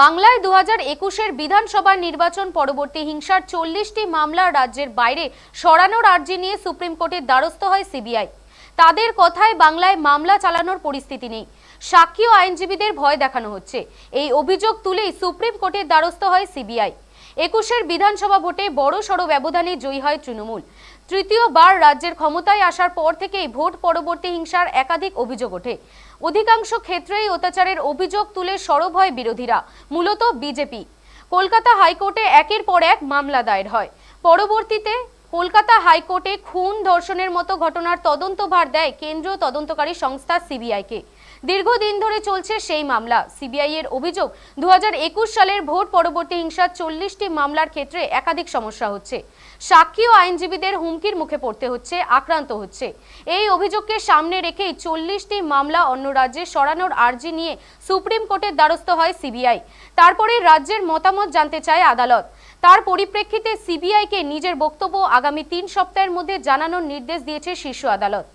বাংলায় দু হাজার একুশের বিধানসভা নির্বাচন পরবর্তী হিংসার চল্লিশটি মামলা রাজ্যের বাইরে সরানোর আর্জি নিয়ে সুপ্রিম কোর্টের দ্বারস্থ হয় সিবিআই। তাদের কথায় বাংলায় মামলা চালানোর পরিস্থিতি নেই। সাক্ষী ও আইনজীবীদের ভয় দেখানো হচ্ছে। এই অভিযোগ তুলেই সুপ্রিম কোর্টের দ্বারস্থ হয় সিবিআই। একুশের বিধানসভা ভোটে বড় সড় ব্যবধানে জয়ী হয় তৃণমূল। তৃতীয়বার রাজ্যের ক্ষমতায় আসার পর থেকেই ভোট পরবর্তী হিংসার একাধিক অভিযোগ ওঠে। অধিকাংশ ক্ষেত্রেই অত্যাচারের অভিযোগ তুলে সরব হয় বিরোধীরা, মূলত বিজেপি। কলকাতা হাইকোর্টে একের পর এক মামলা দায়ের হয়। পরবর্তীতে কলকাতা হাইকোর্টে খুন ধর্ষণের মতো ঘটনার তদন্তভার দেয় কেন্দ্রীয় তদন্তকারী সংস্থা সিবিআইকে। দীর্ঘদিন ধরে চলছে সেই মামলা। সিবিআই এর অভিযোগ দু সালের ভোট পরবর্তী হিংসার চল্লিশটি মামলার ক্ষেত্রে একাধিক সমস্যা হচ্ছে। সাক্ষী ও আইনজীবীদের হুমকির মুখে পড়তে হচ্ছে, আক্রান্ত হচ্ছে। এই অভিযোগকে সামনে রেখেই চল্লিশটি মামলা অন্য রাজ্যে সরানোর আর্জি নিয়ে সুপ্রিম কোর্টের দ্বারস্থ হয় সিবিআই। তারপরে রাজ্যের মতামত জানতে চায় আদালত। তার পরিপ্রেক্ষিতে সিবিআইকে নিজের বক্তব্য আগামী তিন সপ্তাহের মধ্যে জানানোর নির্দেশ দিয়েছে শীর্ষ আদালত।